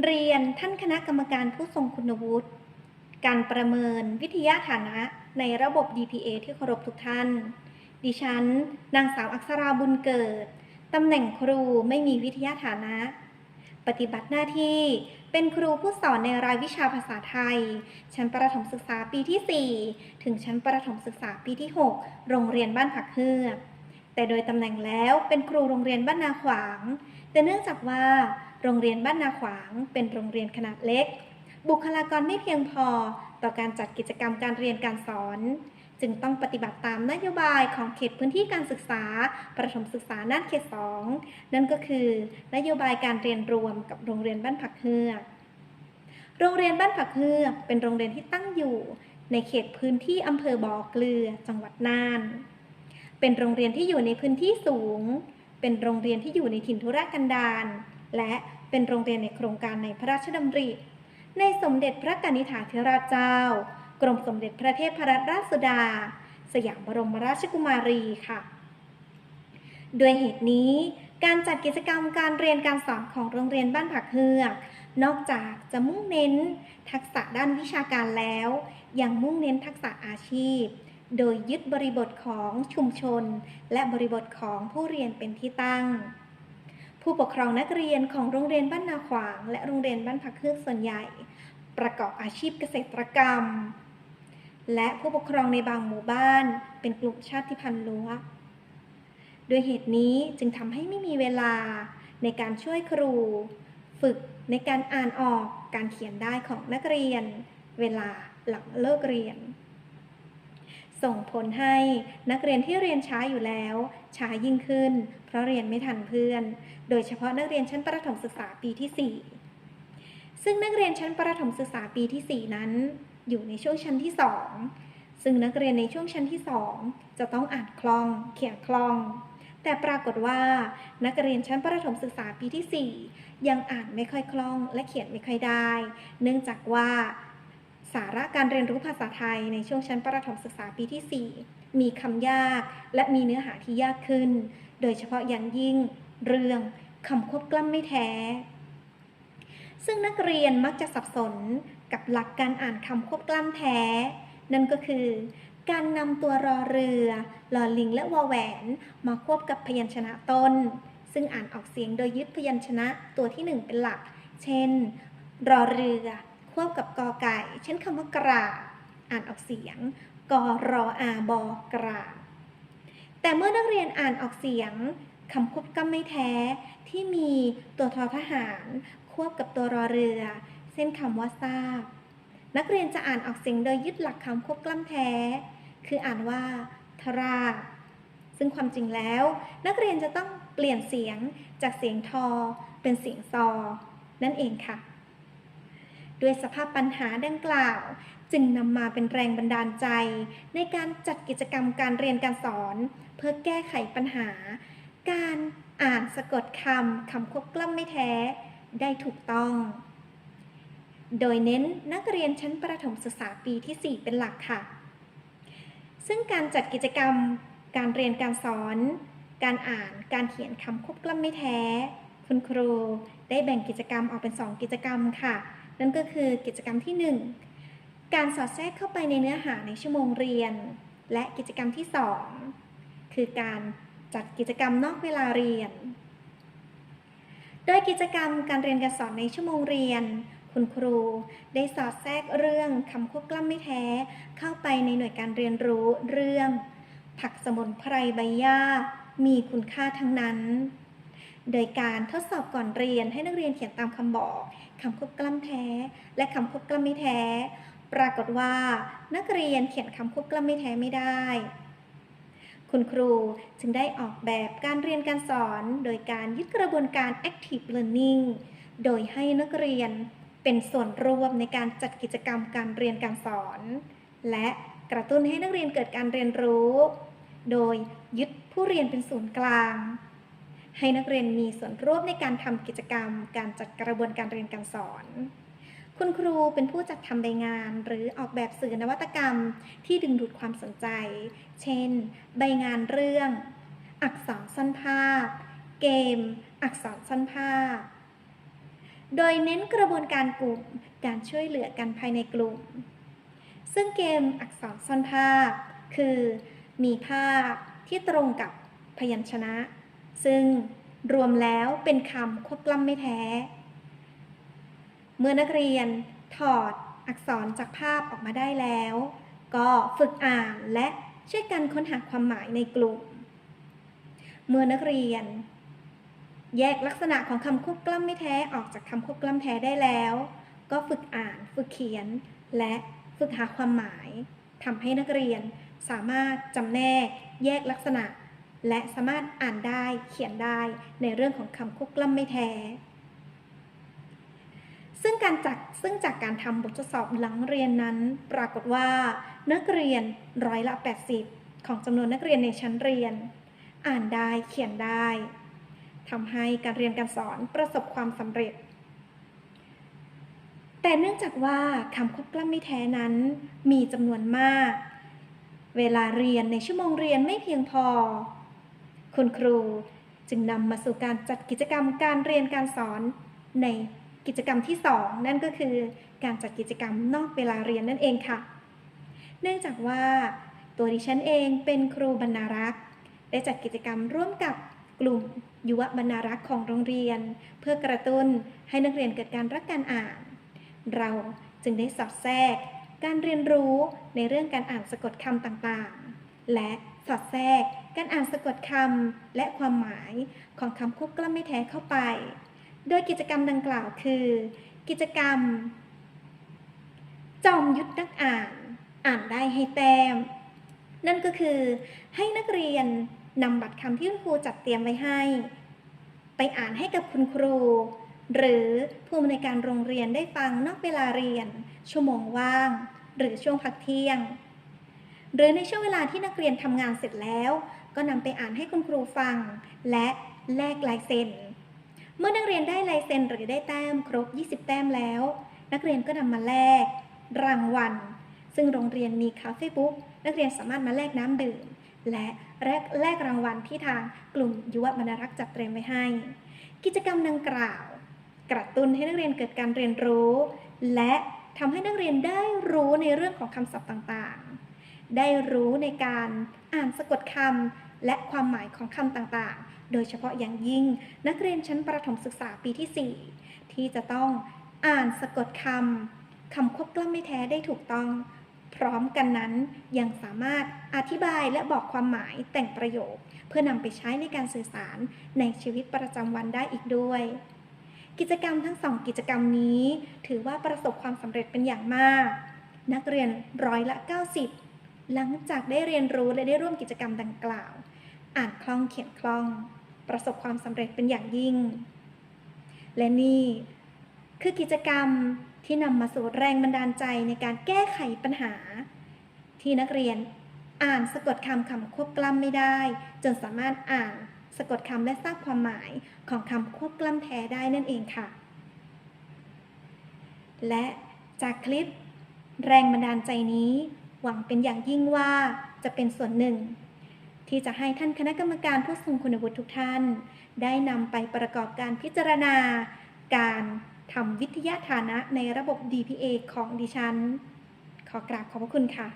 เรียนท่านคณะกรรมการผู้ทรงคุณวุฒิ การประเมินวิทยาฐานะในระบบ DPA ที่เคารพทุกท่าน ดิฉัน นางสาวอักษราบุญเกิด ตำแหน่งครูไม่มีวิทยาฐานะ ปฏิบัติหน้าที่เป็นครูผู้สอนในรายวิชาภาษาไทย ชั้นประถมศึกษาปีที่ 4 ถึงชั้นประถมศึกษาปีที่ 6 โรงเรียนบ้านผักเฮือกแต่โดยตำแหน่งแล้วเป็นครูโรงเรียนบ้านนาขวาง แต่เนื่องจากว่า โรงเรียนบ้านนาขวาง เป็นโรงเรียนขนาดเล็ก บุคลากรไม่เพียงพอต่อการจัดกิจกรรมการเรียนการสอน จึงต้องปฏิบัติตามนโยบายของเขตพื้นที่การศึกษา ประถมศึกษาน่านเขต2นั่นก็คือ นโยบายการเรียนรวมกับโรงเรียนบ้านผักเฮือกโรงเรียนบ้านผักเฮือกเป็นโรงเรียนที่ตั้งอยู่ ในเขตพื้นที่อำเภอบ่อเกลือจังหวัดน่าน เป็นโรงเรียนที่อยู่ในพื้นที่สูง เป็นโรงเรียนที่อยู่ในถิ่นธุรกันดาร และเป็นโรงเรียนในโครงการในพระราชดำริ ในสมเด็จพระกนิษฐาธิราชเจ้า กรมสมเด็จพระเทพรัตนราชสุดา สยามบรมราชกุมารีค่ะ ด้วยเหตุนี้การจัดกิจกรรมการเรียนการสอนของโรงเรียนบ้านผักเฮือก นอกจากจะมุ่งเน้น ทักษะด้านวิชาการแล้ว ยังมุ่งเน้นทักษะอาชีพ โดยยึดบริบทของชุมชน และบริบทของผู้เรียนเป็นที่ตั้ง ผู้ปกครองนักเรียนของโรงเรียนบ้านนาขวาง และโรงเรียนบ้านผักเฮือส่วนใหญ่ ประกอบอาชีพเกษตรกรรม และผู้ปกครองในบางหมู่บ้าน เป็นกลุ่มชาติพันธุ์ล้วด้วยเหตุนี้จึงทำให้ไม่มีเวลาในการช่วยครู ฝึกในการอ่านออกการเขียนได้ของนักเรียน เวลาหลังเลิกเรียน ส่งผลให้นักเรียนที่เรียนช้าอยู่แล้ว ช้ายิ่งขึ้น เพราะเรียนไม่ทันเพื่อน โดยเฉพาะนักเรียนชั้นประถมศึกษาปีที่ 4 ซึ่งนักเรียนชั้นประถมศึกษาปีที่ 4 นั้น อยู่ในช่วงชั้นที่ 2 ซึ่งนักเรียนในช่วงชั้นที่ 2 จะต้องอ่านคล่อง เขียนคล่อง แต่ปรากฏว่า นักเรียนชั้นประถมศึกษาปีที่ 4 ยังอ่านไม่ค่อยคล่องและเขียนไม่ค่อยได้ เนื่องจากว่า สาระการเรียนรู้ภาษาไทยในช่วงชั้นประถมศึกษาปีที่ 4 มีคำยาก และมีเนื้อหาที่ยากขึ้น โดยเฉพาะอย่างยิ่งเรื่องคำควบกล้ำไม่แท้ ซึ่งนักเรียนมักจะสับสนกับหลักการอ่านคำควบกล้ำแท้ นั่นก็คือ การนำตัวรอเรือลอลิงและวอแหวนมาควบกับพยัญชนะต้น ซึ่งอ่านออกเสียงโดยยึดพยัญชนะตัวที่หนึ่งเป็นหลัก เช่น รอเรือ ควบกับกอไก่ เช่นคำว่ากราอ่านออกเสียงกอรออาบอกรา แต่เมื่อนักเรียนอ่านออกเสียงคำควบกล้ำไม่แท้ที่มีตัวทอทหาร ควบกับตัวรอเรือเช่นคำว่าทราบ นักเรียนจะอ่านออกเสียงโดยยึดหลักคำควบกล้ำแท้ คืออ่านว่าทราบซึ่งความจริงแล้ว นักเรียนจะต้องเปลี่ยนเสียงจากเสียงทอเป็นเสียงซอ นั่นเองค่ะ ด้วยสภาพปัญหาดังกล่าว จึงนำมาเป็นแรงบันดาลใจ ในการจัดกิจกรรมการเรียนการสอน เพื่อแก้ไขปัญหา การอ่านสะกดคำคำควบกล้ำไม่แท้ ได้ถูกต้อง โดยเน้นนักเรียนชั้นประถมศึกษาปีที่ 4 เป็นหลักค่ะ ซึ่งการจัดกิจกรรมการเรียนการสอน การอ่านการเขียนคำควบกล้ำไม่แท้ คุณครูได้แบ่งกิจกรรมออกเป็น 2 กิจกรรมค่ะ นั่นก็คือกิจกรรมที่ 1 การสอดแทรกเข้าไปในเนื้อหาในชั่วโมงเรียน และกิจกรรมที่ 2 คือการจัดกิจกรรมนอกเวลาเรียน โดยกิจกรรมการเรียนการสอนในชั่วโมงเรียน คุณครูได้สอดแทรกเรื่องคำควบกล้ำไม่แท้ เข้าไปในหน่วยการเรียนรู้เรื่อง ผักสมุนไพรใบหญ้ามีคุณค่าทั้งนั้น โดยการทดสอบก่อนเรียนให้นักเรียนเขียนตามคำบอกคำควบกล้ำแท้ และคำควบกล้ำไม่แท้ ปรากฏว่า นักเรียนเขียนคำควบกล้ำไม่แท้ไม่ได้ คุณครูจึงได้ออกแบบการเรียนการสอน โดยการยึดกระบวนการ active learning โดยให้นักเรียนเป็นส่วนร่วมในการจัดกิจกรรมการเรียนการสอน และกระตุ้นให้นักเรียนเกิดการเรียนรู้ โดยยึดผู้เรียนเป็นศูนย์กลาง ให้นักเรียนมีส่วนร่วมในการทำกิจกรรม การจัดกระบวนการเรียนการสอน คุณครูเป็นผู้จัดทำใบงาน หรือออกแบบสื่อนวัตกรรมที่ดึงดูดความสนใจ เช่น ใบงานเรื่อง อักษรสั้นภาพ เกม อักษรสั้นภาพ โดยเน้นกระบวนการกลุ่ม การช่วยเหลือกันภายในกลุ่ม ซึ่งเกมอักษรซ่อนภาพ คือ มีภาพที่ตรงกับพยัญชนะ ซึ่งรวมแล้วเป็นคำควบกล้ำไม่แท้ เมื่อนักเรียนถอดอักษรจากภาพออกมาได้แล้ว ก็ฝึกอ่านและช่วยกันค้นหาความหมายในกลุ่ม เมื่อนักเรียน แยกลักษณะของคำควบกล้ำไม่แท้ออกจากคำควบกล้ำแท้ได้แล้ว ก็ฝึกอ่าน ฝึกเขียน และฝึกหาความหมายทำให้นักเรียนสามารถจำแนกแยกลักษณะ และสามารถอ่านได้เขียนได้ในเรื่องของคำควบกล้ำไม่แท้ ซึ่งการจากซึ่งจากการทำบททดสอบหลังเรียนนั้น ปรากฏว่า นักเรียนร้อยละ 80 ของจำนวนนักเรียนในชั้นเรียน อ่านได้เขียนได้ทำให้การเรียนการสอนประสบความสำเร็จ แต่เนื่องจากว่าคำควบกล้ำไม่แท้นั้นมีจำนวนมาก เวลาเรียนในชั่วโมงเรียนไม่เพียงพอ คุณครูจึงนำมาสู่การจัดกิจกรรมการเรียนการสอนในกิจกรรมที่ 2 นั่นก็คือการจัดกิจกรรมนอกเวลาเรียนนั่นเองค่ะ เนื่องจากว่าตัวดิฉันเองเป็นครูบรรณารักษ์ ได้จัดกิจกรรมร่วมกับกลุ่มยุวบรรณารักษ์ของโรงเรียน เพื่อกระตุ้นให้นักเรียนเกิดการรักการอ่าน เราจึงได้สอดแทรก การเรียนรู้ในเรื่องการอ่านสะกดคำต่างๆ และสอดแทรก การอ่านสะกดคำและความหมายของคำควบกล้ำไม่แท้เข้าไป โดยกิจกรรมดังกล่าวคือ กิจกรรม จอมยุทธนักอ่าน อ่านได้ให้แต้ม นั่นก็คือ ให้นักเรียนนำบัตรคำที่คุณครูจัดเตรียมไว้ให้ ไปอ่านให้กับคุณครู หรือผู้อำนวยการโรงเรียนได้ฟังนอกเวลาเรียน ชั่วโมงว่าง หรือช่วงพักเที่ยงหรือในช่วงเวลาที่นักเรียนทำงานเสร็จแล้ว ก็นำไปอ่านให้คุณครูฟัง และแลกลายเซ็น เมื่อนักเรียนได้ลายเซ็นหรือได้แต้มครบ 20 แต้มแล้ว นักเรียนก็นำมาแลก รางวัล ซึ่งโรงเรียนมีคาเฟ่บุ๊กนักเรียนสามารถมาแลกน้ำดื่ม และแลกแลกรางวัลที่ทางกลุ่มยุวบรรณรักษ์จัดเตรียมไว้ให้ กิจกรรมดังกล่าว กระตุ้นให้นักเรียนเกิดการเรียนรู้ และทำให้นักเรียนได้รู้ในเรื่องของคำศัพท์ต่างๆ ได้รู้ในการอ่านสะกดคำและความหมายของคำต่างๆ โดยเฉพาะอย่างยิ่งนักเรียนชั้นประถมศึกษาปีที่ 4 ที่จะต้องอ่านสะกดคำคำควบกล้ำไม่แท้ได้ถูกต้อง พร้อมกันนั้นยังสามารถอธิบายและบอกความหมายแต่งประโยค เพื่อนำไปใช้ในการสื่อสารในชีวิตประจำวันได้อีกด้วยกิจกรรมทั้งสองกิจกรรมนี้ ถือว่าประสบความสำเร็จเป็นอย่างมาก นักเรียนร้อยละ 90 หลังจากได้เรียนรู้และได้ร่วมกิจกรรมดังกล่าว อ่านคล่องเขียนคล่อง ประสบความสำเร็จเป็นอย่างยิ่ง และนี่คือกิจกรรมที่นำมาสู่แรงบันดาลใจในการแก้ไขปัญหา ที่นักเรียนอ่านสะกดคำคำควบกล้ำไม่ได้ จนสามารถอ่านสะกดคำและทราบความหมายของคำควบกล้ำแท้ได้นั่นเองค่ะ และจากคลิปแรงบันดาลใจนี้ หวังเป็นอย่างยิ่งว่าจะเป็นส่วนหนึ่ง ที่จะให้ท่านคณะกรรมการผู้ทรงคุณวุฒิทุกท่าน ได้นำไปประกอบการพิจารณา การทำวิทยาฐานะในระบบ DPA ของดิฉัน ขอกราบขอบพระคุณค่ะ